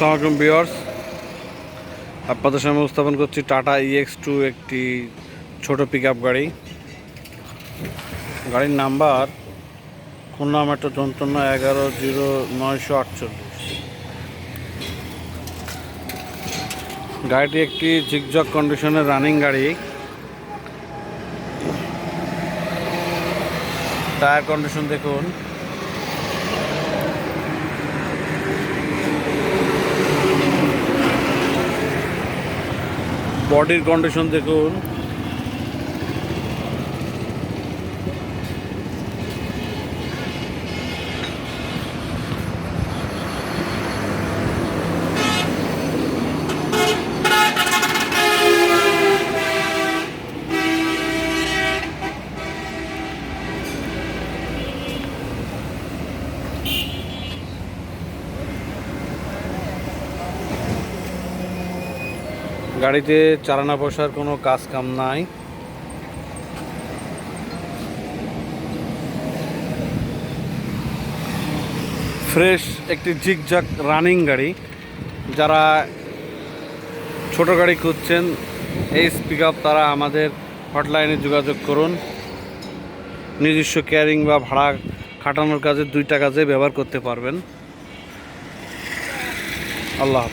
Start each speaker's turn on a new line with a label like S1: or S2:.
S1: আসসালামু আলাইকুম বিয়ার্স আপনাদের সামনে উপস্থাপন করছি টাটা ইএক্স টু একটি ছোট পিক গাড়ি। গাড়ির নাম্বার খুলনা মেট্রো যন্ত্রণা এগারো জিরো নয়শো আটচল্লিশ। গাড়িটি একটি ঝিকঝক কন্ডিশনের রানিং গাড়ি। টায়ার কন্ডিশন দেখুন। বডির কন্ডিশন দেখুন। গাড়িতে চালানা বসার কোনো কাজ কাম নাই। ফ্রেশ একটি ঝিকঝাক রানিং গাড়ি। যারা ছোট গাড়ি খুঁজছেন, এই পিক তারা আমাদের হটলাইনে যোগাযোগ করুন। নিজস্ব ক্যারিং বা ভাড়া খাটানোর কাজে দুইটা কাজে ব্যবহার করতে পারবেন। আল্লাহ